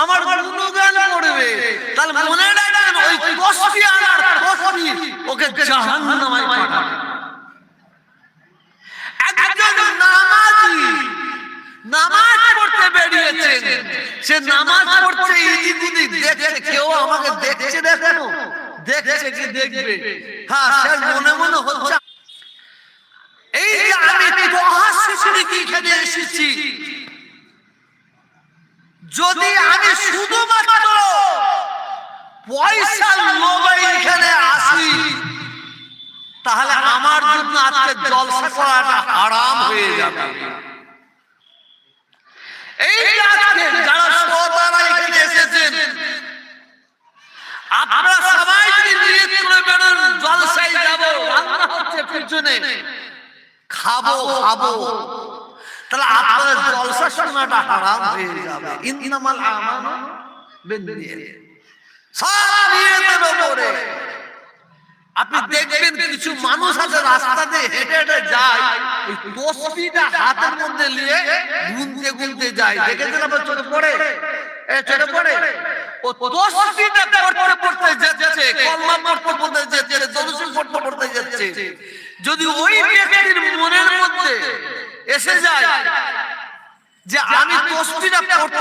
আমার গুণগান করবে তাহলে মনে রাখবেন ওই তসবি আনার তসবি ওকে জাহান্নামায় পাঠাবে। একজন নামাজি নামাজ পড়তে বেরিয়েছেন। সে নামাজ পড়ছে ইদিক উদিক দেখছে কেউ আমাকে দেখছে দেখানো দেখছে কি দেখবে। হ্যাঁ সে মনে মনে হচ্ছে এই যে আমি তোহা শিশুরিকে এখানে এসেছি। যদি আমি শুধুমাত্র পয়সার লোভে এখানে আসি, তাহলে আমার জন্য আজকে জলসা করাটা হারাম হয়ে যাবে। এই আজকে যারা শ্রোতারা এখানে এসেছেন, আপনারা সবাই যদি নিয়ত করে বেরোন জলসায় যাব, রান্না হচ্ছে পিছনে, খাব খাব। তাহলে আপনাদের জলসা শোনাটা হারাম হয়ে যাবে। ইন্নামাল আমানু বিন্নিয়াত। সারা নিয়তের উপরে আপনি দেখবেন কিছু মানুষ আছে রাস্তা দিয়ে হেঁটে হেঁটে যায়। ওই তসবিটা হাতের মধ্যে নিয়ে গুনতে গুনতে যায়। দেখেছেন আপনার চোখে পড়ে? এ চোখে পড়ে? ও তসবিটা পড়তে পড়তে যাচ্ছে। কলমা পড়তে পড়তে যাচ্ছে। দরুদ পড়তে পড়তে যাচ্ছে। যদি ওই ব্যক্তির এসে যায় যে আমি তসবিটা পড়তে